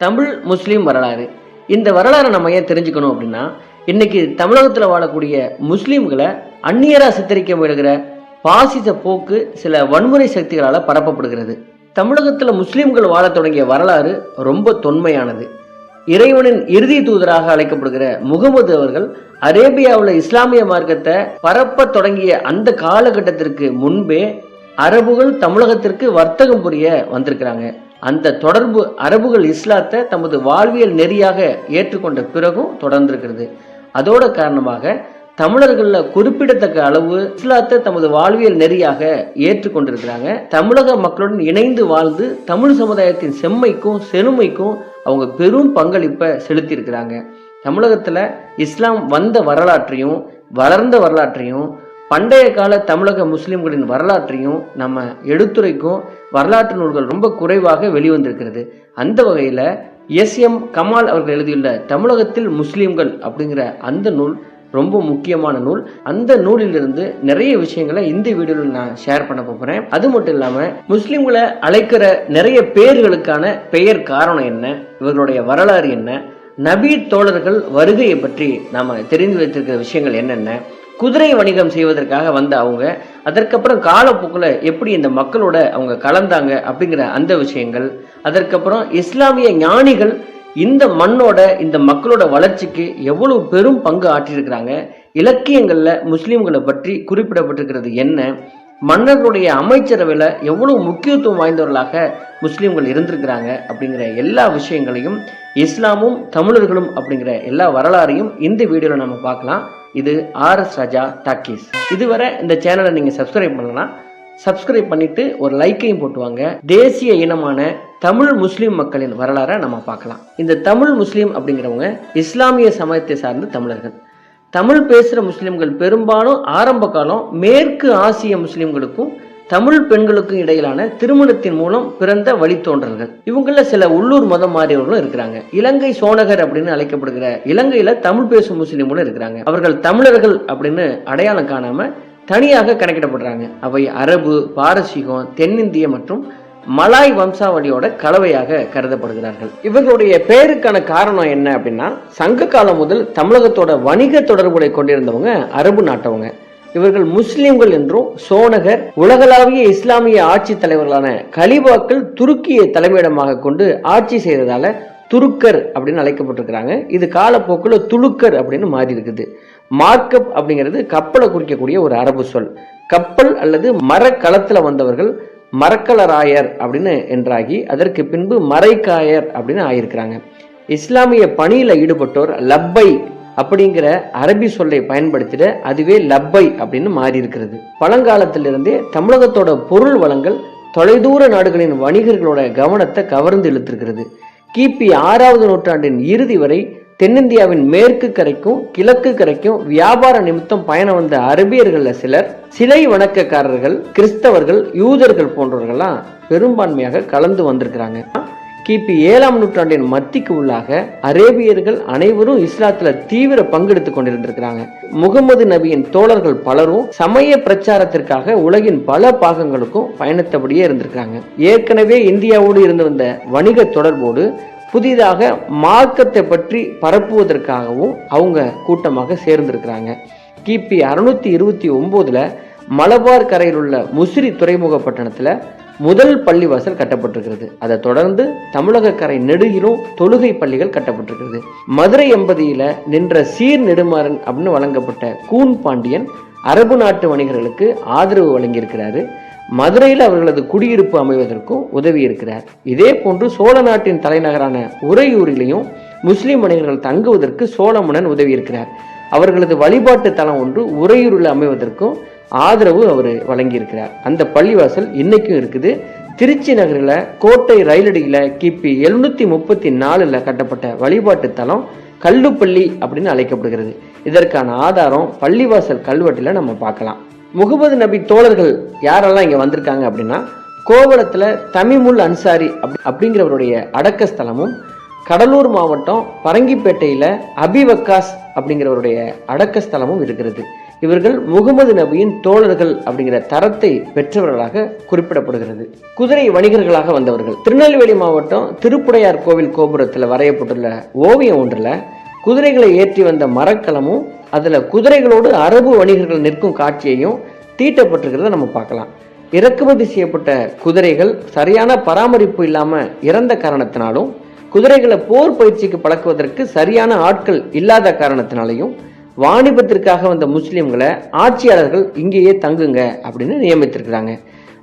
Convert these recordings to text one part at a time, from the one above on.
தமிழ் முஸ்லீம் வரலாறு. இந்த வரலாறை நம்ம ஏன் தெரிஞ்சுக்கணும் அப்படின்னா இன்னைக்கு தமிழகத்தில் வாழக்கூடிய முஸ்லீம்களை அந்நியராக சித்தரிக்க முயலுகிற பாசிச போக்கு சில வன்முறை சக்திகளால் பரப்பப்படுகிறது. தமிழகத்தில் முஸ்லீம்கள் வாழத் தொடங்கிய வரலாறு ரொம்ப தொன்மையானது. இறைவனின் இறுதி தூதராக அழைக்கப்படுகிற முகமது அவர்கள் அரேபியாவில் இஸ்லாமிய மார்க்கத்தை பரப்ப தொடங்கிய அந்த காலகட்டத்திற்கு முன்பே அரபுகள் தமிழகத்திற்கு வர்த்தகம் புரிய வந்திருக்கிறாங்க. அந்த தொடர்பு அரபுகள் இஸ்லாத்தை தமது வாழ்வியல் நெறியாக ஏற்றுக்கொண்ட பிறகும் தொடர்ந்திருக்கிறது. அதோட காரணமாக தமிழர்களில் குறிப்பிடத்தக்க அளவு இஸ்லாத்தை தமது வாழ்வியல் நெறியாக ஏற்றுக்கொண்டிருக்கிறாங்க. தமிழக மக்களுடன் இணைந்து வாழ்ந்து தமிழ் சமுதாயத்தின் செம்மைக்கும் செழுமைக்கும் அவங்க பெரும் பங்களிப்பை செலுத்தியிருக்கிறாங்க. தமிழகத்தில் இஸ்லாம் வந்த வரலாற்றையும் வளர்ந்த வரலாற்றையும் பண்டைய கால தமிழக முஸ்லிம்களின் வரலாற்றையும் நம்ம எடுத்துரைக்கும் வரலாற்று நூல்கள் ரொம்ப குறைவாக வெளிவந்திருக்கிறது. அந்த வகையில் எஸ் எம் கமால் அவர்கள் எழுதியுள்ள தமிழகத்தில் முஸ்லிம்கள் அப்படிங்கிற அந்த நூல் ரொம்ப முக்கியமான நூல். அந்த நூலிலிருந்து நிறைய விஷயங்களை இந்த வீடியோவில் நான் ஷேர் பண்ண போகிறேன் அது மட்டும் இல்லாமல் முஸ்லீம்களை அழைக்கிற நிறைய பேர்களுக்கான பெயர் காரணம் என்ன இவர்களுடைய வரலாறு என்ன நபி தோழர்கள் வருகையை பற்றி நாம் தெரிந்து வைத்திருக்கிற விஷயங்கள் என்னென்ன குதிரை வணிகம் செய்வதற்காக வந்த அவங்க அதற்கப்புறம் காலப்போக்கில் எப்படி இந்த மக்களோட அவங்க கலந்தாங்க அப்படிங்கிற அந்த விஷயங்கள் அதற்கப்புறம் இஸ்லாமிய ஞானிகள் இந்த மண்ணோட இந்த மக்களோட வளர்ச்சிக்கு எவ்வளவு பெரும் பங்கு ஆற்றியிருக்கிறாங்க இலக்கியங்களில் முஸ்லீம்களை பற்றி குறிப்பிடப்பட்டிருக்கிறது என்ன மன்னர்களுடைய அமைச்சரவையில் எவ்வளவு முக்கியத்துவம் வாய்ந்தவர்களாக முஸ்லீம்கள் இருந்திருக்கிறாங்க அப்படிங்கிற எல்லா விஷயங்களையும் இஸ்லாமும் தமிழர்களும் அப்படிங்கிற எல்லா வரலாறையும் இந்த வீடியோவில் நம்ம பார்க்கலாம். இது ஆர்எஸ் ராஜா டாக்கீஸ் இதுவரை இந்த சேனலை நீங்கள் சப்ஸ்கிரைப் பண்ணலாம் சப்ஸ்கிரைப் பண்ணிட்டு ஒரு லைக்கையும் போட்டுவாங்க. தேசிய இனமான தமிழ் முஸ்லீம் மக்களின் வரலாறை நம்ம பார்க்கலாம். இந்த தமிழ் முஸ்லீம் அப்படிங்கிறவங்க இஸ்லாமிய சமயத்தை சார்ந்த தமிழர்கள். தமிழ் பேசுகிற முஸ்லீம்கள் பெரும்பாலும் ஆரம்ப காலம் மேற்கு ஆசிய முஸ்லீம்களுக்கும் தமிழ் பெண்களுக்கும் இடையிலான திருமணத்தின் மூலம் பிறந்த வழித்தோன்றல்கள். இவங்கள சில உள்ளூர் மதம் மாறியவர்களும் இருக்கிறாங்க. இலங்கை சோனகர் அப்படின்னு அழைக்கப்படுகிற இலங்கையில தமிழ் பேசும் முஸ்லீம்களும் இருக்கிறாங்க. அவர்கள் தமிழர்கள் அப்படின்னு அடையாளம் காணாம தனியாக கணக்கிடப்படுறாங்க. அவை அரபு பாரசீகம் தென்னிந்திய மற்றும் மலாய் வம்சாவளியோட கலவையாக கருதப்படுகிறார்கள். இவர்களுடைய பெயருக்கான காரணம் என்ன அப்படின்னா சங்க காலம் முதல் தமிழகத்தோட வணிக தொடர்புகளை கொண்டிருந்தவங்க அரபு நாட்டவங்க. இவர்கள் முஸ்லிம்கள் என்றும் சோனகர் உலகளாவிய இஸ்லாமிய ஆட்சி தலைவர்களான கலிபாக்கள் துருக்கியை தலைமையிடமாக கொண்டு ஆட்சி செய்ததால துருக்கர் அப்படின்னு அழைக்கப்பட்டிருக்கிறாங்க. இது காலப்போக்கில் துலுக்கர் அப்படின்னு மாறி இருக்குது மார்க்கப் அப்படிங்கிறது கப்பலை குறிக்கக்கூடிய ஒரு அரபு சொல். கப்பல் அல்லது மரக்களத்தில் வந்தவர்கள் மரக்கலராயர் அப்படின்னு என்றாகி அதற்கு பின்பு மறைக்காயர் அப்படின்னு ஆயிருக்கிறாங்க. இஸ்லாமிய பணியில் ஈடுபட்டோர் லப்பை அப்படிங்கிற அரபி சொல்லை பயன்படுத்திட அதுவே லப்பை அப்படின்னு மாறி இருக்கிறது பழங்காலத்திலிருந்தே தமிழகத்தோட பொருள் வளங்கள் தொலைதூர நாடுகளின் வணிகர்களோட கவனத்தை கவர்ந்து இழுத்திருக்கிறது. கிபி ஆறாவது நூற்றாண்டின் இறுதி வரை தென்னிந்தியாவின் மேற்கு கரைக்கும் கிழக்கு கரைக்கும் வியாபார நிமித்தம் பயணம் வந்த அரபியர்கள்ல சிலர் சிலை வணக்கக்காரர்கள் கிறிஸ்தவர்கள் யூதர்கள் போன்றவர்கள்லாம் பெரும்பான்மையாக கலந்து வந்திருக்கிறாங்க. கிபி ஏழாம் நூற்றாண்டின் மத்திக்கு உள்ளாக அரேபியர்கள் அனைவரும் இஸ்லாத்துல தீவிர பங்கெடுத்து கொண்டிருந்திருக்கிறாங்க. முகமது நபியின் தோழர்கள் பலரும் சமய பிரச்சாரத்திற்காக உலகின் பல பாகங்களுக்கும் பயணத்தபடியே இருந்திருக்கிறாங்க. ஏற்கனவே இந்தியாவோடு இருந்து வந்த வணிக தொடர்போடு புதிதாக மார்க்கத்தை பற்றி பரப்புவதற்காகவும் அவங்க கூட்டமாக சேர்ந்திருக்கிறாங்க. கிபி அறுநூத்தி இருபத்தி ஒன்பதுல மலபார் கரையில் உள்ள முசிறி துறைமுக பட்டணத்துல முதல் பள்ளிவாசல் கட்டப்பட்டிருக்கிறது. அதை தொடர்ந்து தமிழக கரை நெடுகிலும் தொழுகை பள்ளிகள் கட்டப்பட்டிருக்கிறது. மதுரை எம்பதியில நின்ற சீர் நெடுமாறன் அப்படின்னு வழங்கப்பட்ட கூன் பாண்டியன் அரபு நாட்டு வணிகர்களுக்கு ஆதரவு வழங்கியிருக்கிறாரு. மதுரையில் அவர்களது குடியிருப்பு அமைவதற்கும் உதவி இருக்கிறார். இதே போன்று சோழ நாட்டின் தலைநகரான உறையூரிலையும் முஸ்லிம் வணிகர்கள் தங்குவதற்கு சோழமுனன் உதவி இருக்கிறார். அவர்களது வழிபாட்டு தலம் ஒன்று உறையூரில் அமைவதற்கும் ஆதரவு அவர் வழங்கியிருக்கிறார். அந்த பள்ளிவாசல் இன்னைக்கும் இருக்குது. திருச்சி நகரில் கோட்டை ரயிலடியில் கிபி எழுநூத்தி முப்பத்தி நாலில் கட்டப்பட்ட வழிபாட்டு தலம் கல்லுப்பள்ளி அப்படின்னு அழைக்கப்படுகிறது. இதற்கான ஆதாரம் பள்ளிவாசல் கல்வெட்டில் நம்ம பார்க்கலாம். முகமது நபி தோழர்கள் யாரெல்லாம் இங்கே வந்திருக்காங்க அப்படின்னா கோவளத்தில் தமிமுல் அன்சாரி அப்படி அப்படிங்கிறவருடைய அடக்க ஸ்தலமும் கடலூர் மாவட்டம் பரங்கிப்பேட்டையில் அபிவக்காஸ் அப்படிங்கிறவருடைய அடக்க ஸ்தலமும் இருக்கிறது. இவர்கள் முகமது நபியின் தோழர்கள் அப்படிங்கிற தரத்தை பெற்றவர்களாக குறிப்பிடப்படுகிறது. குதிரை வணிகர்களாக வந்தவர்கள். திருநெல்வேலி மாவட்டம் திருப்புடையார் கோவில் கோபுரத்தில் வரையப்பட்டுள்ள ஓவியம் ஒன்றில் குதிரைகளை ஏற்றி வந்த மரக்கலமும் அதில் குதிரைகளோடு அரபு வணிகர்கள் நிற்கும் காட்சியையும் தீட்டப்பட்டிருக்கிறத நம்ம பார்க்கலாம். இறக்குமதி செய்யப்பட்ட குதிரைகள் சரியான பராமரிப்பு இல்லாமல் இறந்த காரணத்தினாலும் குதிரைகளை போர் பயிற்சிக்கு பழக்குவதற்கு சரியான ஆட்கள் இல்லாத காரணத்தினாலையும் வாணிபத்திற்காக வந்த முஸ்லீம்களை ஆட்சியாளர்கள் இங்கேயே தங்குங்க அப்படின்னு நியமித்திருக்கிறாங்க.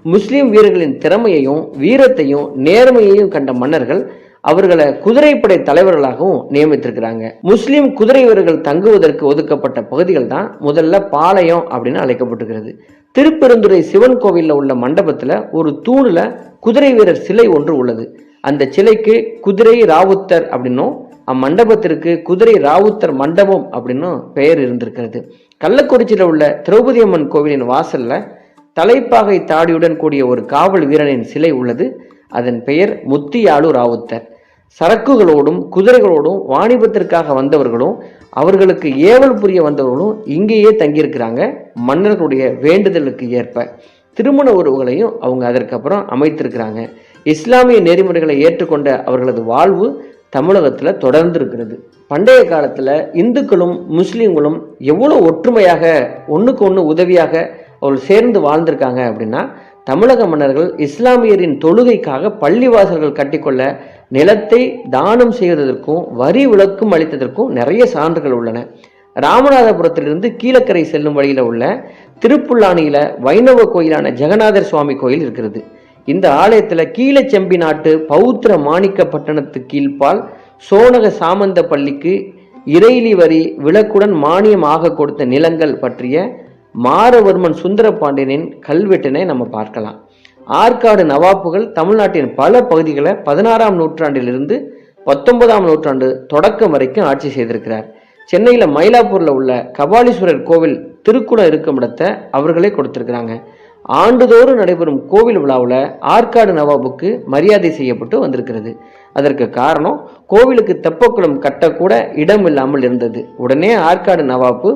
முஸ்லீம் வீரர்களின் திறமையையும் வீரத்தையும் நேர்மையையும் கண்ட மன்னர்கள் அவர்களை குதிரைப்படை தலைவர்களாகவும் நியமித்திருக்கிறாங்க. முஸ்லீம் குதிரை வீரர்கள் தங்குவதற்கு ஒதுக்கப்பட்ட பகுதிகள் தான் முதல்ல பாளையம் அப்படின்னு அழைக்கப்பட்டிருக்கிறது. திருப்பெருந்துறை சிவன் கோவிலில் உள்ள மண்டபத்தில் ஒரு தூணில் குதிரை வீரர் சிலை ஒன்று உள்ளது. அந்த சிலைக்கு குதிரை ராவுத்தர் அப்படின்னும் அம்மண்டபத்திற்கு குதிரை ராவுத்தர் மண்டபம் அப்படின்னும் பெயர் இருந்திருக்கிறது. கள்ளக்குறிச்சியில் உள்ள திரௌபதி அம்மன் கோவிலின் வாசல்ல தலைப்பாகை தாடியுடன் கூடிய ஒரு காவல் வீரனின் சிலை உள்ளது. அதன் பெயர் முத்தியாளு ராவுத்தர். சரக்குகளோடும் குதிரைகளோடும் வாணிபத்திற்காக வந்தவர்களும் அவர்களுக்கு ஏவல் புரிய வந்தவர்களும் இங்கேயே தங்கியிருக்கிறாங்க. மன்னர்களுடைய வேண்டுதலுக்கு ஏற்ப திருமண உறவுகளையும் அவங்க அதற்கப்புறம் அமைத்திருக்கிறாங்க. இஸ்லாமிய நெறிமுறைகளை ஏற்றுக்கொண்ட அவர்களது வாழ்வு தமிழகத்தில் தொடர்ந்து இருக்கிறது பண்டைய காலத்தில் இந்துக்களும் முஸ்லீம்களும் எவ்வளோ ஒற்றுமையாக ஒன்றுக்கு ஒன்று உதவியாக அவர்கள் சேர்ந்து வாழ்ந்திருக்காங்க அப்படின்னா தமிழக மன்னர்கள் இஸ்லாமியரின் தொழுகைக்காக பள்ளிவாசல்கள் கட்டிக்கொள்ள நிலத்தை தானம் செய்வதற்கும் வரி விளக்கும் அளித்ததற்கும் நிறைய சான்றுகள் உள்ளன. ராமநாதபுரத்திலிருந்து கீழக்கரை செல்லும் வழியில் உள்ள திருப்புல்லானியில் வைணவ கோயிலான ஜெகநாதர் சுவாமி கோயில் இருக்கிறது. இந்த ஆலயத்தில் கீழச்செம்பி நாட்டு பௌத்திர மாணிக்க பட்டணத்து கீழ்ப்பால் சோனக சாமந்த பள்ளிக்கு இறையிலி வரி விளக்குடன் மானியம் கொடுத்த நிலங்கள் பற்றிய மாரவர்மன் சுந்தரபாண்டியனின் கல்வெட்டினை நம்ம பார்க்கலாம். ஆற்காடு நவாப்புகள் தமிழ்நாட்டின் பல பகுதிகளை பதினாறாம் நூற்றாண்டிலிருந்து பத்தொன்பதாம் நூற்றாண்டு தொடக்கம் வரைக்கும் ஆட்சி செய்திருக்கிறார். சென்னையில் மயிலாப்பூரில் உள்ள கபாலீஸ்வரர் கோவில் திருக்குளம் இருக்கும் இடத்தை அவர்களே கொடுத்திருக்கிறாங்க. ஆண்டுதோறும் நடைபெறும் கோவில் விழாவில் ஆற்காடு நவாபுக்கு மரியாதை செய்யப்பட்டு வந்திருக்கிறது. அதற்கு காரணம் கோவிலுக்கு தெப்பக்குளம் கட்டக்கூட இடம் இல்லாமல் இருந்தது. உடனே ஆற்காடு நவாபு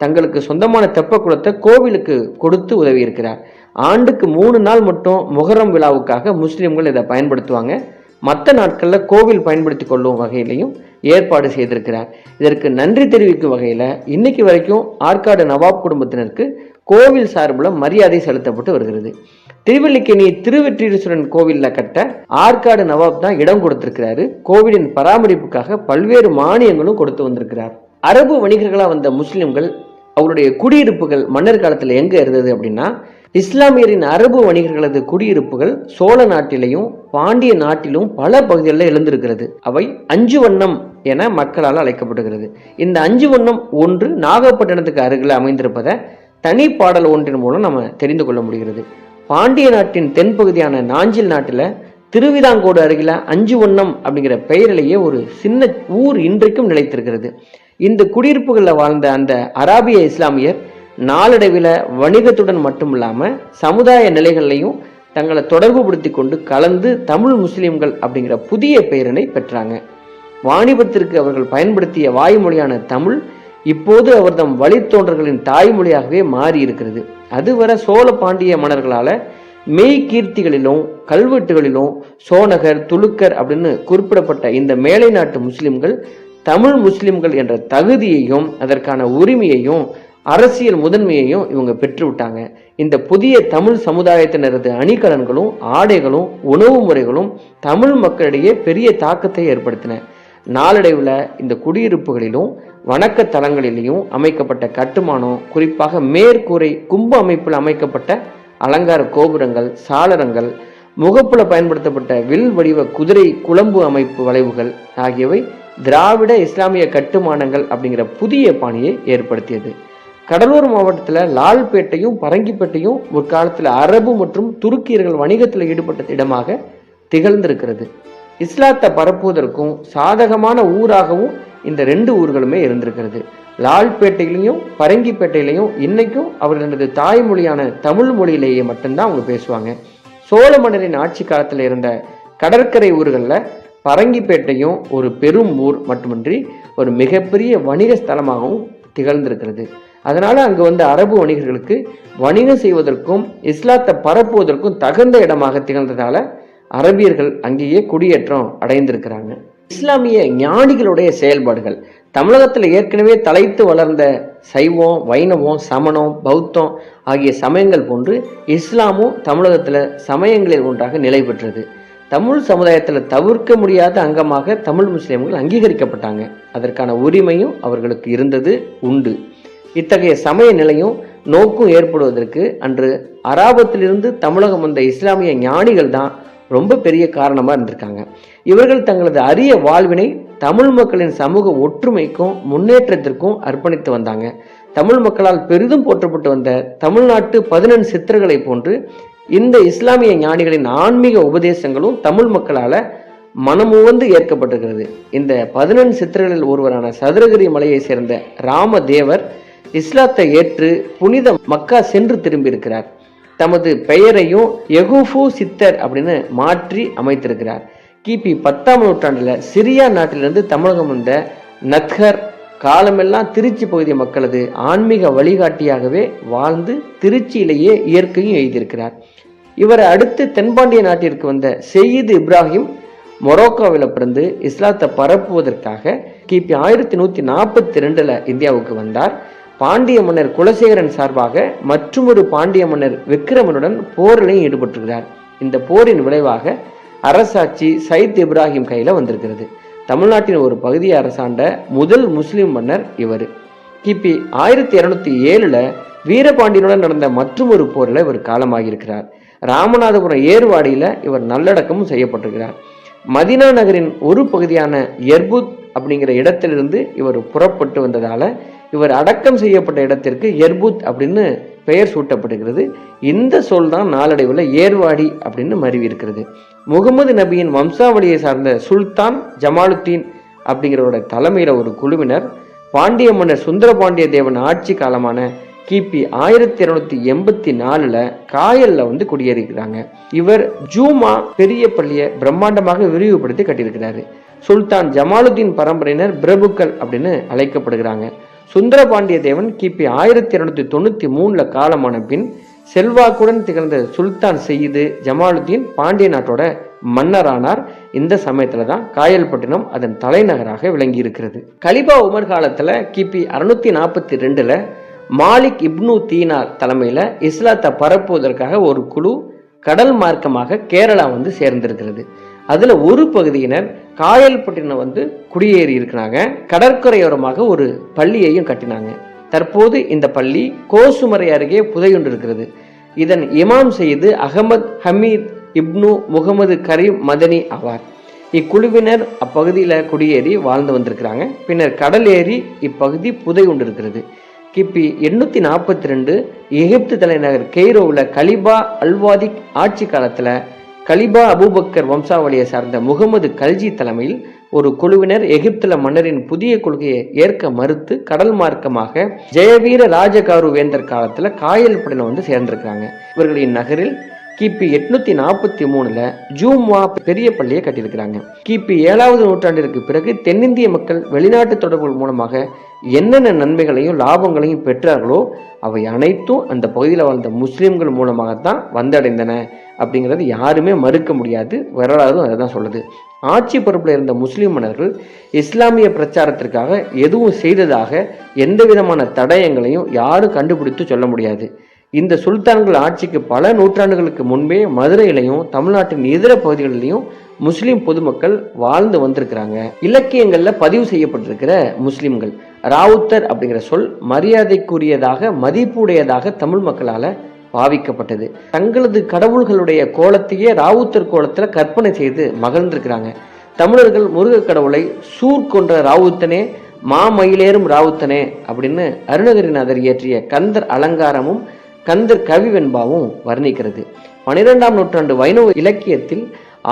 தங்களுக்கு சொந்தமான தெப்பக்குளத்தை கோவிலுக்கு கொடுத்து உதவியிருக்கிறார். ஆண்டுக்கு மூணு நாள் மட்டும் முகரம் விழாவுக்காக முஸ்லீம்கள் இதை பயன்படுத்துவாங்க. மற்ற நாட்களில் கோவில் பயன்படுத்தி கொள்ளும் வகையிலையும் ஏற்பாடு செய்திருக்கிறார். இதற்கு நன்றி தெரிவிக்கும் வகையில் இன்னைக்கு வரைக்கும் ஆற்காடு நவாப் குடும்பத்தினருக்கு கோவில் சார்பில் மரியாதை செலுத்தப்பட்டு வருகிறது. திருவல்லிக்கேணி திருவெற்றீஸ்வரன் கோவிலில் கட்ட ஆற்காடு நவாப் தான் இடம் கொடுத்திருக்கிறாரு. கோவிலின் பராமரிப்புக்காக பல்வேறு மானியங்களும் கொடுத்து வந்திருக்கிறார். அரபு வணிகர்களாக வந்த முஸ்லிம்கள் அவருடைய குடியிருப்புகள் மன்னர் காலத்தில் எங்கே இருந்தது அப்படின்னா இஸ்லாமியரின் அரபு வணிகர்களது குடியிருப்புகள் சோழ நாட்டிலையும் பாண்டிய நாட்டிலும் பல பகுதிகளில் எழுந்திருக்கிறது. அவை அஞ்சு வண்ணம் என மக்களால் அழைக்கப்படுகிறது. இந்த அஞ்சு வண்ணம் ஒன்று நாகப்பட்டினத்துக்கு அருகில் அமைந்திருப்பதை தனி பாடல் ஒன்றின் மூலம் நம்ம தெரிந்து கொள்ள முடிகிறது. பாண்டிய நாட்டின் தென்பகுதியான நாஞ்சில் நாட்டில் திருவிதாங்கோடு அருகில அஞ்சு ஒன்னம் அப்படிங்கிற பெயரிலேயே ஒரு சின்ன ஊர் இன்றைக்கும் நிலைத்திருக்கிறது. இந்த குடியிருப்புகளில் வாழ்ந்த அந்த அராபிய இஸ்லாமியர் நாளடைவில் வணிகத்துடன் மட்டும் இல்லாமல் சமுதாய நிலைகள்லையும் தங்களை தொடர்புபடுத்தி கொண்டு கலந்து தமிழ் முஸ்லிம்கள் அப்படிங்கிற புதிய பெயரினை பெற்றாங்க. வாணிபத்திற்கு அவர்கள் பயன்படுத்திய வாய்மொழியான தமிழ் இப்போது அவர்தம் வழித்தோன்றர்களின் தாய்மொழியாகவே மாறி இருக்கிறது அதுவரை சோழ பாண்டிய மன்னர்களால மெய் கீர்த்திகளிலும் கல்வெட்டுகளிலும் சோனகர் துலுக்கர் அப்படின்னு குறிப்பிடப்பட்ட இந்த மேலை நாட்டு முஸ்லிம்கள் தமிழ் முஸ்லிம்கள் என்ற தகுதியையும் அதற்கான உரிமையையும் அரசியல் முதன்மையையும் இவங்க பெற்றுவிட்டாங்க. இந்த புதிய தமிழ் சமுதாயத்தினரது அணிகலன்களும் ஆடைகளும் உணவு முறைகளும் தமிழ் மக்களிடையே பெரிய தாக்கத்தை ஏற்படுத்தின. நாளடைவில் இந்த குடியிருப்புகளிலும் வணக்க தலங்களிலேயும் அமைக்கப்பட்ட கட்டுமானம் குறிப்பாக மேற்கூரை கும்ப அமைப்பில் அமைக்கப்பட்ட அலங்கார கோபுரங்கள் சாளரங்கள் முகப்புல பயன்படுத்தப்பட்ட வில் வடிவ குதிரை குழம்பு அமைப்பு வளைவுகள் ஆகியவை திராவிட இஸ்லாமிய கட்டுமானங்கள் அப்படிங்கிற புதிய பாணியை ஏற்படுத்தியது. கடலூர் மாவட்டத்தில் லால்பேட்டையும் பரங்கிப்பேட்டையும் முற்காலத்தில் அரபு மற்றும் துருக்கியர்கள் வணிகத்தில் ஈடுபட்ட இடமாக திகழ்ந்திருக்கிறது. இஸ்லாத்தை பரப்புவதற்கும் சாதகமான ஊராகவும் இந்த ரெண்டு ஊர்களுமே இருந்திருக்கிறது. லால்பேட்டையிலையும் பரங்கிப்பேட்டையிலையும் இன்னைக்கும் அவர்களது தாய்மொழியான தமிழ் மொழியிலேயே மட்டும்தான் அவங்க பேசுவாங்க. சோழ மன்னரின் ஆட்சி காலத்தில் இருந்த கடற்கரை ஊர்களில் பரங்கிப்பேட்டையும் ஒரு பெரும் ஊர் மட்டுமின்றி ஒரு மிகப்பெரிய வணிக ஸ்தலமாகவும் திகழ்ந்திருக்கிறது. அதனால் அங்கு வந்து அரபு வணிகர்களுக்கு வணிகம் செய்வதற்கும் இஸ்லாத்தை பரப்புவதற்கும் தகுந்த இடமாக திகழ்ந்ததால அரபியர்கள் அங்கேயே குடியேற்றம் அடைந்திருக்கிறாங்க. இஸ்லாமிய ஞானிகளுடைய செயல்பாடுகள். தமிழகத்தில் ஏற்கனவே தலைத்து வளர்ந்த சைவம் வைணவம் சமணம் பௌத்தம் ஆகிய சமயங்கள் போன்று இஸ்லாமும் தமிழகத்தில் சமயங்களில் ஒன்றாக நிலை பெற்றது. தமிழ் சமுதாயத்தில் தவிர்க்க முடியாத அங்கமாக தமிழ் முஸ்லிம்கள் அங்கீகரிக்கப்பட்டாங்க. அதற்கான உரிமையும் அவர்களுக்கு இருந்தது உண்டு. இத்தகைய சமய நிலையும் நோக்கும் ஏற்படுவதற்கு அன்று அராபத்திலிருந்து தமிழகம் வந்த இஸ்லாமிய ஞானிகள் தான் ரொம்ப பெரிய காரணமாக இருந்திருக்காங்க. இவர்கள் தங்களது அரிய வாழ்வினை தமிழ் மக்களின் சமூக ஒற்றுமைக்கும் முன்னேற்றத்திற்கும் அர்ப்பணித்து வந்தாங்க. தமிழ் மக்களால் பெரிதும் போற்றப்பட்டு வந்த தமிழ்நாட்டு பதினெண் சித்தர்களை போன்று இந்த இஸ்லாமிய ஞானிகளின் ஆன்மீக உபதேசங்களும் தமிழ் மக்களால் மனமுவந்து ஏற்கப்பட்டிருக்கிறது. இந்த பதினெண் சித்தர்களில் ஒருவரான சதுரகிரி மலையை சேர்ந்த ராமதேவர் இஸ்லாத்தை ஏற்று புனித மக்கா சென்று திரும்பியிருக்கிறார். தமது பெயரையும் எகுஃபு சித்தர் அப்படின்னு மாற்றி அமைத்திருக்கிறார். கிபி பத்தாம் நூற்றாண்டுல சிரியா நாட்டிலிருந்து தமிழகம் வந்த நத்கர் காலமெல்லாம் திருச்சி பகுதி மக்களது ஆன்மீக வழிகாட்டியாகவே வாழ்ந்து திருச்சியிலேயே இயற்கையும் எழுதியிருக்கிறார். இவரை அடுத்து தென்பாண்டிய நாட்டிற்கு வந்த செய்யிது இப்ராஹிம் மொரோக்கோவில் பிறந்து இஸ்லாத்தை பரப்புவதற்காக கிபி ஆயிரத்தி நூற்றி நாற்பத்தி ரெண்டில் இந்தியாவுக்கு வந்தார். பாண்டிய மன்னர் குலசேகரன் சார்பாக மற்றொரு பாண்டிய மன்னர் விக்கிரமனுடன் போரிலையும் ஈடுபட்டிருக்கிறார். இந்த போரின் விளைவாக அரசாட்சி சயித் இப்ராஹிம் கையில் வந்திருக்கிறது. தமிழ்நாட்டின் ஒரு பகுதியை அரசாண்ட முதல் முஸ்லிம் மன்னர் இவர். கிபி ஆயிரத்தி இரநூத்தி ஏழுல வீரபாண்டியனுடன் நடந்த மற்றொரு போரில் இவர் காலமாகியிருக்கிறார். ராமநாதபுரம் ஏர்வாடியில் இவர் நல்லடக்கமும் செய்யப்பட்டிருக்கிறார். மதினா நகரின் ஒரு பகுதியான எர்புத் அப்படிங்கிற இடத்திலிருந்து இவர் புறப்பட்டு வந்ததால இவர் அடக்கம் செய்யப்பட்ட இடத்திற்கு எர்புத் அப்படின்னு பெயர் சூட்டப்படுகிறது. இந்த சொல் தான் நாளடைவில் ஏர்வாடி அப்படின்னு மருவி இருக்கிறது முகமது நபியின் வம்சாவளியை சார்ந்த சுல்தான் ஜமாலுத்தீன் அப்படிங்கிறவரோட தலைமையில் ஒரு குழுவினர் பாண்டிய மன்னர் சுந்தரபாண்டிய தேவன் ஆட்சி காலமான கிபி ஆயிரத்தி இருநூத்தி எண்பத்தி நாலுல காயல்ல வந்து குடியேறிக்கிறாங்க இவர் ஜூமா பெரிய பள்ளியை பிரம்மாண்டமாக விரிவுபடுத்தி கட்டியிருக்கிறாரு. சுல்தான் ஜமாலுத்தீன் பரம்பரையினர் பிரபுக்கள் அப்படின்னு அழைக்கப்படுகிறாங்க. சுந்தரபாண்டிய தேவன் கிபி ஆயிரத்தி இருநூத்தி தொண்ணூத்தி மூணுல காலமான பின் செல்வாக்குடன் திகழ்ந்த சுல்தான் செய்து ஜமாலுத்தீன் பாண்டிய நாட்டோட மன்னரானார். இந்த சமயத்துல தான் காயல்பட்டினம் அதன் தலைநகராக விளங்கி இருக்கிறது கலிபா உமர் காலத்துல கிபி அறுநூத்தி நாற்பத்தி ரெண்டுல மாலிக் இப்னு தீனார் தலைமையில இஸ்லாத்தை பரப்புவதற்காக ஒரு குழு கடல் மார்க்கமாக கேரளா வந்து சேர்ந்திருக்கிறது. அதில் ஒரு பகுதியினர் காயல்பட்டினம் வந்து குடியேறி இருக்கிறாங்க. கடற்கரையோரமாக ஒரு பள்ளியையும் கட்டினாங்க. தற்போது இந்த பள்ளி கோசுமறை அருகே புதையுண்டு இருக்கிறது. இதன் இமாம் செய்து அகமது ஹமீத் இப்னு முகமது கரீம் மதனி ஆவார். இக்குழுவினர் அப்பகுதியில் குடியேறி வாழ்ந்து வந்திருக்கிறாங்க. பின்னர் கடல் ஏறி இப்பகுதி புதையுண்டு இருக்கிறது. கிபி எண்ணூற்றி நாற்பத்தி ரெண்டு எகிப்து தலைநகர் கெய்ரோவில் கலிபா அல்வாதிக் ஆட்சி காலத்தில் கலிபா அபூபக்கர் வம்சாவளியை சார்ந்த முகமது கல்ஜி தலைமையில் ஒரு குழுவினர் எகிப்துல மன்னரின் புதிய கொள்கையை ஏற்க மறுத்து கடல் மார்க்கமாக ஜெயவீர ராஜகாரு வேந்தர் காலத்துல காயல் படையில வந்து சேர்ந்திருக்காங்க இவர்களின் நகரில் கிபி எட்நூத்தி நாற்பத்தி மூணுல ஜூம்வா பெரிய பள்ளியை கட்டியிருக்கிறாங்க. கிபி ஏழாவது நூற்றாண்டிற்கு பிறகு தென்னிந்திய மக்கள் வெளிநாட்டு தொடர்புகள் மூலமாக என்னென்ன நன்மைகளையும் லாபங்களையும் பெற்றார்களோ அவை அனைத்தும் அந்த பகுதியில் வாழ்ந்த முஸ்லிம்கள் மூலமாகத்தான் வந்தடைந்தன. அப்படிங்கிறது யாருமே மறுக்க முடியாது. வரலாறும் அதை தான் சொல்லுது. ஆட்சி பொறுப்பில் இருந்த முஸ்லீம் மன்னர்கள் இஸ்லாமிய பிரச்சாரத்திற்காக எதுவும் செய்ததாக எந்த விதமான தடயங்களையும் யாரும் கண்டுபிடித்து சொல்ல முடியாது. இந்த சுல்தான்கள் ஆட்சிக்கு பல நூற்றாண்டுகளுக்கு முன்பே மதுரையிலையும் தமிழ்நாட்டின் இதர பகுதிகளிலையும் முஸ்லீம் பொதுமக்கள் வாழ்ந்து வந்திருக்கிறாங்க. இலக்கியங்களில் பதிவு செய்யப்பட்டிருக்கிற முஸ்லிம்கள். ராவுத்தர் அப்படிங்கிற சொல் மரியாதைக்குரியதாக மதிப்புடையதாக தமிழ் மக்களால் பாவிக்கப்பட்டது. தங்களது கடவுள்களுடைய கோலத்தையே ராவுத்தர் கோலத்துல கற்பனை செய்து மகிழ்ந்திருக்கிறாங்க. தமிழர்கள் முருக கடவுளை சூர் கொன்ற ராவுத்தனே மாமயிலேறும் ராவுத்தனே அப்படின்னு அருணகிரிநாதர் இயற்றிய கந்தர் அலங்காரமும் கந்தர் கவி வெண்பாவும் வர்ணிக்கிறது. பனிரெண்டாம் நூற்றாண்டு வைணவ இலக்கியத்தில்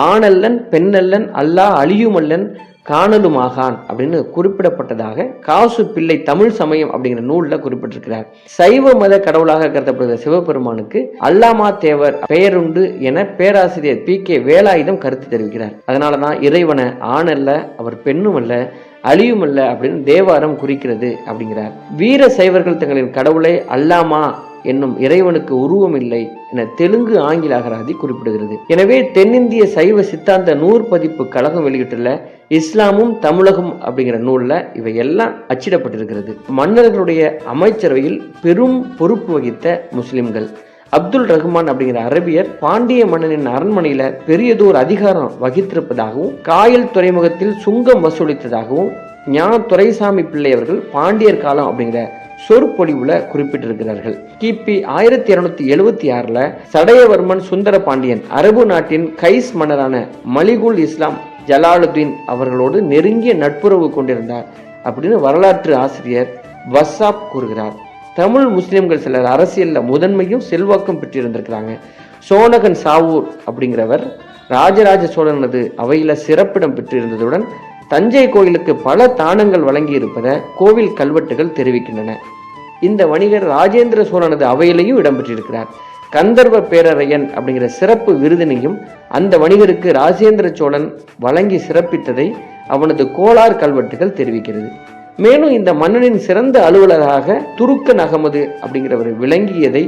ஆணல்லன் பெண்ணல்லன் அல்லாஹ் அழியுமல்லன் காணலுமாகான் அப்படின்னு குறிப்பிடப்பட்டதாக காசு பிள்ளை தமிழ் சமயம் அப்படிங்கிற நூலில் குறிப்பிட்டிருக்கிறார். சைவ மத கடவுளாக கருதப்படுகிற சிவபெருமானுக்கு அல்லாமா தேவர் பெயருண்டு என பேராசிரியர் பி கே வேலாயுதம் கருத்து தெரிவிக்கிறார். அதனால தான் இறைவனை ஆணல்ல அவர் பெண்ணும் அல்ல அழியுமல்ல அப்படின்னு தேவாரம் குறிக்கிறது அப்படிங்கிறார். வீர சைவர்கள் தங்களின் கடவுளை அல்லாமா என்னும் இறைவனுக்கு உருவம் இல்லை என தெலுங்கு ஆங்கில அகராதி குறிப்பிடுகிறது. எனவே தென்னிந்திய சைவ சித்தாந்த நூற்பதிப்பு கழகம் வெளியிட்டுள்ள இஸ்லாமும் தமிழகம் அப்படிங்கிற நூல்ல இவை எல்லாம் அச்சிடப்பட்டிருக்கிறது. மன்னர்களுடைய அமைச்சரவையில் பெரும் பொறுப்பு வகித்த முஸ்லிம்கள். அப்துல் ரஹ்மான் அப்படிங்கிற அரபியர் பாண்டிய மன்னனின் அரண்மனையில பெரியதோர் அதிகாரம் வகித்திருப்பதாகவும் காயல் துறைமுகத்தில் சுங்கம் வசூலித்ததாகவும் ஞா துரைசாமி பிள்ளை அவர்கள் பாண்டியர் காலம் அப்படிங்கிற சொற்பொழிவுல குறிப்பிட்டிருக்கிறார்கள். கிபி ஆயிரத்தி இருநூத்தி எழுபத்தி ஆறுல சடையவர்மன் சுந்தர பாண்டியன் அரபு நாட்டின் கைஸ் மன்னரான மலிகுல் இஸ்லாம் ஜலாலுதீன் அவர்களோடு நெருங்கிய நட்புறவு கொண்டிருந்தார் அப்படின்னு வரலாற்று ஆசிரியர் வசாப் கூறுகிறார். தமிழ் முஸ்லிம்கள் சிலர் அரசியலில் முதன்மையும் செல்வாக்கும் பெற்றிருந்திருக்கிறாங்க. சோனகன் சாவூர் அப்படிங்கிறவர் ராஜராஜ சோழனது அவையில் சிறப்பிடம் பெற்றிருந்ததுடன் தஞ்சை கோயிலுக்கு பல தானங்கள் வழங்கியிருப்பதை கோவில் கல்வெட்டுகள் தெரிவிக்கின்றன. இந்த வணிகர் ராஜேந்திர சோழனது அவையிலையும் இடம்பெற்றிருக்கிறார். கந்தர்வ பேரரையன் அப்படிங்கிற சிறப்பு விருதினையும் அந்த வணிகருக்கு ராஜேந்திர சோழன் வழங்கி சிறப்பித்ததை அவனது கோளார் கல்வெட்டுகள் தெரிவிக்கிறது. மேலும் இந்த மன்னனின் சிறந்த அலுவலராக துருக்கன் அகமது அப்படிங்கிறவர் விளங்கியதை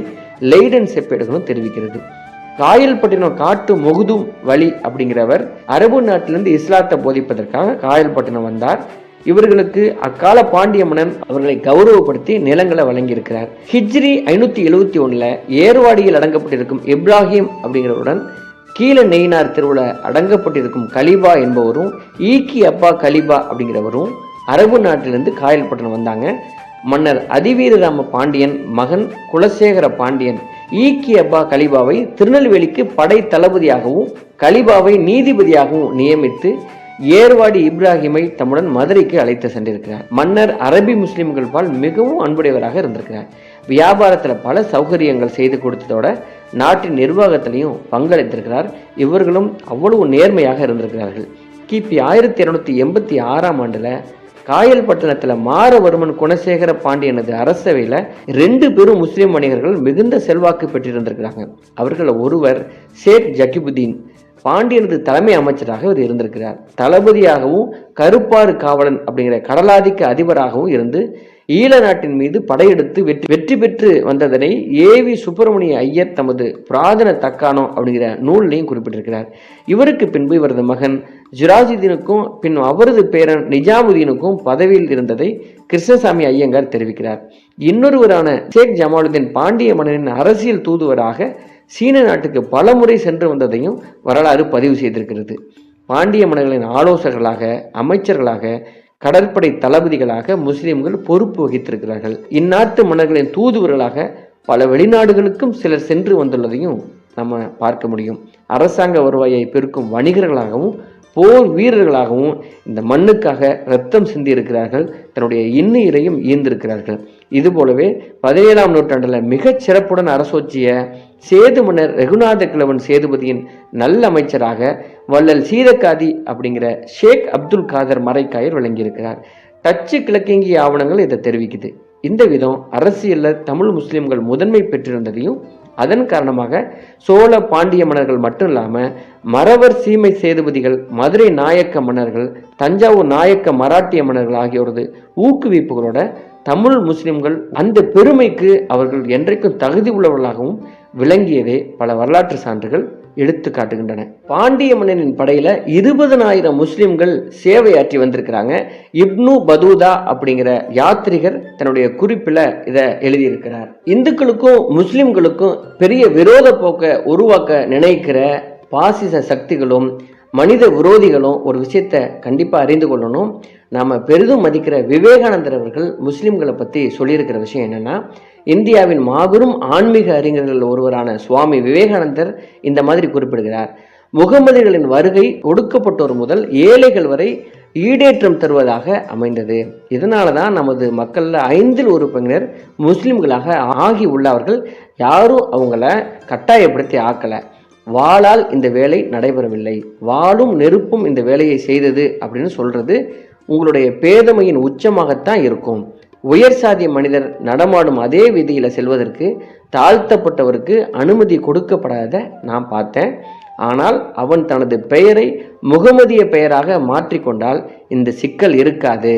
லெய்டன் செப்பேடுகளும் தெரிவிக்கிறது. காயல்பட்டினம் காட்டு முகுதும் வழி அப்படிங்கிறவர் அரபு நாட்டிலிருந்து இஸ்லாத்தை போதிப்பதற்காக காயல்பட்டினம் வந்தார். இவர்களுக்கு அக்கால பாண்டிய மன்னன் அவர்களை கௌரவப்படுத்தி நிலங்களை வழங்கியிருக்கிறார். ஹிஜ்ரி ஐநூத்தி எழுபத்தி ஒண்ணுல ஏர்வாடியில் அடங்கப்பட்டிருக்கும் இப்ராஹிம் அப்படிங்கிறவருடன் கீழ நெய்னார் திருவிழா அடங்கப்பட்டிருக்கும் கலிபா என்பவரும் ஈக்கி அப்பா கலிபா அப்படிங்கிறவரும் அரபு நாட்டிலிருந்து காயல்பட்டினம் வந்தாங்க. மன்னர் அதிவீரராம பாண்டியன் மகன் குலசேகர பாண்டியன் ஈக்கி அப்பா கலிபாவை திருநெல்வேலிக்கு படை தளபதியாகவும் கலிபாவை நீதிபதியாகவும் நியமித்து ஏர்வாடி இப்ராஹிமை தம்முடன் மதுரைக்கு அழைத்து சென்றிருக்கிறார். மன்னர் அரபி முஸ்லிம்கள் பால் மிகவும் அன்புடையவராக இருந்திருக்கிறார். வியாபாரத்தில் பல சௌகரியங்கள் செய்து கொடுத்ததோட நாட்டின் நிர்வாகத்திலையும் பங்களித்திருக்கிறார். இவர்களும் அவ்வளவு நேர்மையாக இருந்திருக்கிறார்கள். கிபி ஆயிரத்தி இருநூத்தி எண்பத்தி ஆறாம் ஆண்டுல காயல்பட்டினத்தில் மாரவர்மன் குணசேகர பாண்டியனது அரசவையில் ரெண்டு பெரும் முஸ்லீம் வணிகர்கள் மிகுந்த செல்வாக்கு பெற்றிருந்திருக்கிறாங்க. அவர்கள் ஒருவர் ஷேக் ஜக்கிபுதீன் பாண்டியனது தலைமை அமைச்சராக இவர் இருந்திருக்கிறார். தளபதியாகவும் கருப்பாறு காவலன் அப்படிங்கிற கடலாதிக்க அதிபராகவும் இருந்து ஈழ நாட்டின் மீது படையெடுத்து வெற்றி வெற்றி பெற்று வந்ததனை ஏவி சுப்பிரமணிய ஐயர் தமது புராதன தக்கானோ அப்படிங்கிற நூல்லையும் குறிப்பிட்டிருக்கிறார். இவருக்கு பின்பு இவரது மகன் ஜுராஜுதீனுக்கும் பின் அவரது பேரன் நிஜாமுதீனுக்கும் பதவியில் இருந்ததை கிருஷ்ணசாமி ஐயங்கார் தெரிவிக்கிறார். இன்னொருவரான ஷேக் ஜமாலுதீன் பாண்டிய மன்னனின் அரசியல் தூதுவராக சீன நாட்டுக்கு பல முறை சென்று வந்ததையும் வரலாறு பதிவு செய்திருக்கிறது. பாண்டிய மன்னர்களின் ஆலோசகர்களாக அமைச்சர்களாக கடற்படை தளபதிகளாக முஸ்லிம்கள் பொறுப்பு வகித்திருக்கிறார்கள். இந்நாட்டு மன்னர்களின் தூதுவர்களாக பல வெளிநாடுகளுக்கும் சிலர் சென்று வந்துள்ளதையும் நம்ம பார்க்க முடியும். அரசாங்க வருவாயை பெருக்கும் வணிகர்களாகவும் போர் வீரர்களாகவும் இந்த மண்ணுக்காக ரத்தம் சிந்தி இருக்கிறார்கள் தன்னுடைய இன்னுயிரையும் ஈந்திருக்கிறார்கள் இது போலவே பதினேழாம் நூற்றாண்டில் மிகச் சிறப்புடன் அரசோச்சிய சேது மன்னர் ரகுநாத கிழவன் சேதுபதியின் நல்ல அமைச்சராக வள்ளல் சீதக்காதி அப்படிங்கிற ஷேக் அப்துல் காதர் மறைக்காயர் விளங்கியிருக்கிறார். டச்சு கிழக்கிங்கிய ஆவணங்கள் இதை தெரிவிக்குது. இந்த விதம் அரசியலில் தமிழ் முஸ்லிம்கள் முதன்மை பெற்றிருந்ததையும் அதன் காரணமாக சோழ பாண்டிய மன்னர்கள் மட்டும் இல்லாமல் மறவர் சீமை சேதுபதிகள் மதுரை நாயக்க மன்னர்கள் தஞ்சாவூர் நாயக்க மராட்டிய மன்னர்கள் ஆகியோரது ஊக்குவிப்புகளோட தமிழ் முஸ்லிம்கள் அந்த பெருமைக்கு அவர்கள் என்றைக்கும் தகுதி உள்ளவர்களாகவும் விளங்கியதே பல வரலாற்று சான்றுகள். எடுத்து காட்டுகின்றன. பாண்டிய மன்னனின் படையில இருபதனாயிரம் முஸ்லிம்கள் சேவையாற்றி வந்திருக்கிறாங்க. இப்னு பதூதா அப்படிங்கிற யாத்ரிகர் தன்னுடைய குறிப்பில் இதை எழுதியிருக்கிறார். இந்துக்களுக்கும் முஸ்லிம்களுக்கும் பெரிய விரோத போக்கை உருவாக்க நினைக்கிற பாசிச சக்திகளும் மனித விரோதிகளும் ஒரு விஷயத்த கண்டிப்பாக அறிந்து கொள்ளணும். நாம் பெரிதும் மதிக்கிற விவேகானந்தர் அவர்கள் முஸ்லிம்களை பற்றி சொல்லியிருக்கிற விஷயம் என்னென்னா இந்தியாவின் மாபெரும் ஆன்மீக அறிஞர்கள் ஒருவரான சுவாமி விவேகானந்தர் இந்த மாதிரி குறிப்பிடுகிறார். முகமதிகளின் வருகை ஒடுக்கப்பட்டோர் முதல் ஏழைகள் வரை ஈடேற்றம் தருவதாக அமைந்தது. இதனால தான் நமது மக்களில் ஐந்தில் ஒரு பங்கினர் முஸ்லிம்களாக ஆகி உள்ளவர்கள் யாரும் அவங்கள கட்டாயப்படுத்தி ஆக்கலை. வாளால் இந்த வேலை நடைபெறவில்லை. வாளும் நெருப்பும் இந்த வேலையை செய்தது அப்படின்னு சொல்றது உங்களுடைய பேதமையின் உச்சமாகத்தான் இருக்கும். உயர் சாதிய மனிதர் நடமாடும் அதே விதியில செல்வதற்கு தாழ்த்தப்பட்டவருக்கு அனுமதி கொடுக்கப்படாத நான் பார்த்தேன். ஆனால் அவன் தனது பெயரை முகமதிய பெயராக மாற்றிக்கொண்டால் இந்த சிக்கல் இருக்காது.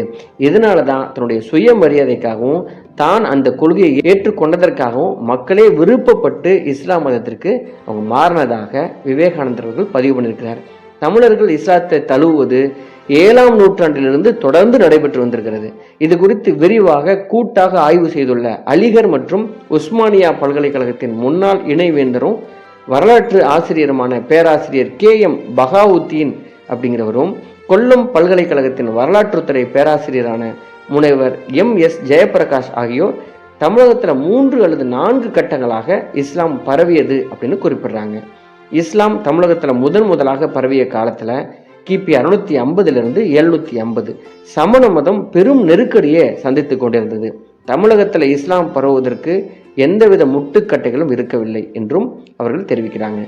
இதனால தான் தன்னுடைய சுயமரியாதைக்காகவும் தான் அந்த கொள்கையை ஏற்றுக்கொண்டதற்காகவும் மக்களே விருப்பப்பட்டு இஸ்லாம் மதத்திற்கு அவங்க மாறினதாக விவேகானந்தர் அவர்கள் பதிவு பண்ணியிருக்கிறார். தமிழர்கள் இஸ்லாத்தை தழுவுவது ஏழாம் நூற்றாண்டிலிருந்து தொடர்ந்து நடைபெற்று வந்திருக்கிறது. இது குறித்து விரிவாக கூட்டாக ஆய்வு செய்துள்ள அலிகர் மற்றும் உஸ்மானியா பல்கலைக்கழகத்தின் முன்னாள் இணைவேந்தரும் வரலாற்று ஆசிரியருமான பேராசிரியர் கே. எம். பகாவுத்தீன் அப்படிங்கிறவரும் கொல்லம் பல்கலைக்கழகத்தின் வரலாற்றுத்துறை பேராசிரியரான முனைவர் எம். எஸ். ஜெயபிரகாஷ் ஆகியோர் தமிழகத்தில் மூன்று அல்லது நான்கு கட்டங்களாக இஸ்லாம் பரவியது அப்படின்னு குறிப்பிடுறாங்க. இஸ்லாம் தமிழகத்தில் முதன் முதலாக பரவிய காலத்தில் கிபி அறுநூத்தி ஐம்பதுலேருந்து எழுநூத்தி ஐம்பது சமண மதம் பெரும் நெருக்கடியை சந்தித்து கொண்டிருந்தது. தமிழகத்தில் இஸ்லாம் பரவுவதற்கு எந்தவித முட்டுக்கட்டைகளும் இருக்கவில்லை என்றும் அவர்கள் தெரிவிக்கிறாங்க.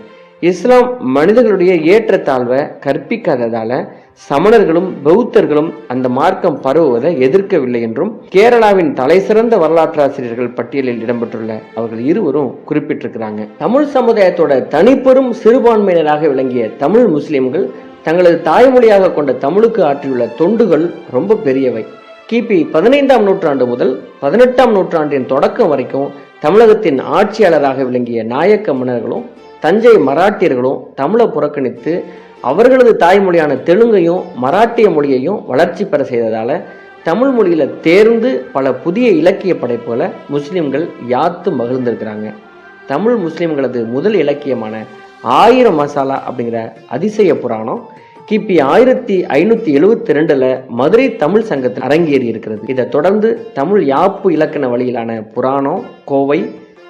இஸ்லாம் மனிதர்களுடைய ஏற்றத்தாழ்வை கற்பிக்காததால சமணர்களும் பௌத்தர்களும் அந்த மார்க்கம் பரவுவதை எதிர்க்கவில்லை என்றும் கேரளாவின் தலை சிறந்த வரலாற்றாசிரியர்கள் பட்டியலில் இடம்பெற்றுள்ள அவர்கள் இருவரும் குறிப்பிட்டிருக்கிறாங்க. தமிழ் சமுதாயத்தோட தனிப்பெரும் சிறுபான்மையினராக விளங்கிய தமிழ் முஸ்லிம்கள் தங்களது தாய்மொழியாக கொண்ட தமிழுக்கு ஆற்றியுள்ள தொண்டுகள் ரொம்ப பெரியவை. கிபி பதினைந்தாம் நூற்றாண்டு முதல் பதினெட்டாம் நூற்றாண்டின் தொடக்கம் வரைக்கும் தமிழகத்தின் ஆட்சியாளராக விளங்கிய நாயக்க மன்னர்களும் தஞ்சை மராட்டியர்களும் தமிழை புறக்கணித்து அவர்களது தாய்மொழியான தெலுங்கையும் மராட்டிய மொழியையும் வளர்ச்சி பெற செய்ததால தமிழ் மொழியில் தேர்ந்து பல புதிய இலக்கிய படைப்புகளை முஸ்லிம்கள் யாத்து மகிழ்ந்திருக்கிறாங்க. தமிழ் முஸ்லிம்களது முதல் இலக்கியமான ஆயிரம் மசாலா அப்படிங்கிற அதிசய புராணம் கிபி ஆயிரத்தி ஐநூத்தி எழுவத்தி ரெண்டுல மதுரை தமிழ் சங்கத்தில் அரங்கேறி இருக்கிறது. இதை தொடர்ந்து தமிழ் யாப்பு இலக்கண வழியிலான புராணம் கோவை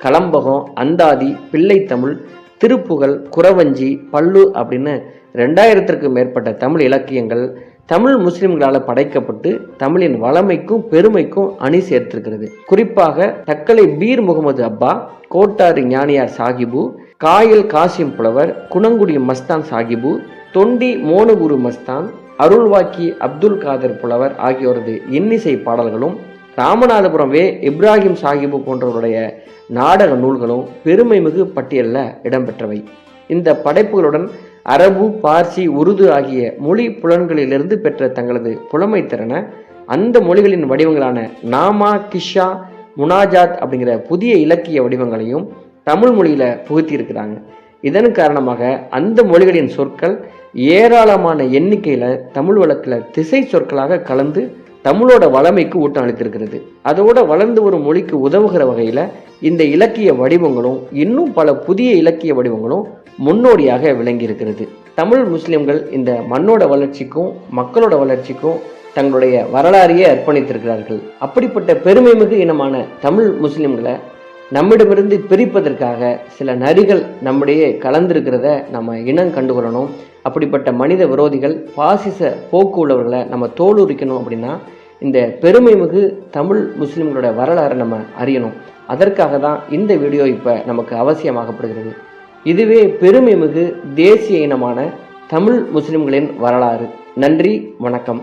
கலம்பகம் அந்தாதி பிள்ளைத்தமிழ் திருப்புகழ் குறவஞ்சி பல்லு அப்படின்னு ரெண்டாயிரத்திற்கும் மேற்பட்ட தமிழ் இலக்கியங்கள் தமிழ் முஸ்லிம்களால் படைக்கப்பட்டு தமிழின் வளமைக்கும் பெருமைக்கும் அணி சேர்த்திருக்கிறது. குறிப்பாக தக்கலை பீர் முகமது அப்பா கோட்டாறு ஞானியார் சாகிபு காயல் காசிம் புலவர் குணங்குடி மஸ்தான் சாகிபு தொண்டி மோனகுரு மஸ்தான் அருள்வாக்கி அப்துல் காதர் புலவர் ஆகியோரது இன்னிசை பாடல்களும் ராமநாதபுரம் வே இப்ராஹிம் சாஹிபு போன்றவருடைய நாடக நூல்களும் பெருமைமிகு பட்டியலில் இடம்பெற்றவை. இந்த படைப்புகளுடன் அரபு பார்சி உருது ஆகிய மொழி புலன்களிலிருந்து பெற்ற தங்களது புலமை திறனை அந்த மொழிகளின் வடிவங்களான நாமா கிஷா முனாஜாத் அப்படிங்கிற புதிய இலக்கிய வடிவங்களையும் தமிழ் மொழியில் புகுத்தியிருக்கிறாங்க. இதன் காரணமாக அந்த மொழிகளின் சொற்கள் ஏராளமான எண்ணிக்கையில் தமிழ் வழக்கில் திசை சொற்களாக கலந்து தமிழோட வளமைக்கு ஊட்டம் அளித்திருக்கிறது. அதோட வளர்ந்து வரும் மொழிக்கு உதவுகிற வகையில் இந்த இலக்கிய வடிவங்களும் இன்னும் பல புதிய இலக்கிய வடிவங்களும் முன்னோடியாக விளங்கி இருக்கிறது தமிழ் முஸ்லிம்கள் இந்த மண்ணோட வளர்ச்சிக்கும் மக்களோட வளர்ச்சிக்கும் தங்களுடைய வரலாறையே அர்ப்பணித்திருக்கிறார்கள். அப்படிப்பட்ட பெருமைமிகு இனமான தமிழ் முஸ்லிம்களை நம்மிடமிருந்து பிரிப்பதற்காக சில நரிகள் நம்மிடையே கலந்திருக்கிறத நம்ம இனம் கண்டுகொள்ளணும். அப்படிப்பட்ட மனித விரோதிகள் பாசிச போக்கு உள்ளவர்களை நம்ம தோலுரிக்கணும் அப்படின்னா இந்த பெருமைமிகு தமிழ் முஸ்லிம்களோட வரலாறை நம்ம அறியணும். அதற்காக தான் இந்த வீடியோ இப்போ நமக்கு அவசியமாகப்படுகிறது. இதுவே பெருமைமிகு தேசிய இனமான தமிழ் முஸ்லிம்களின் வரலாறு. நன்றி வணக்கம்.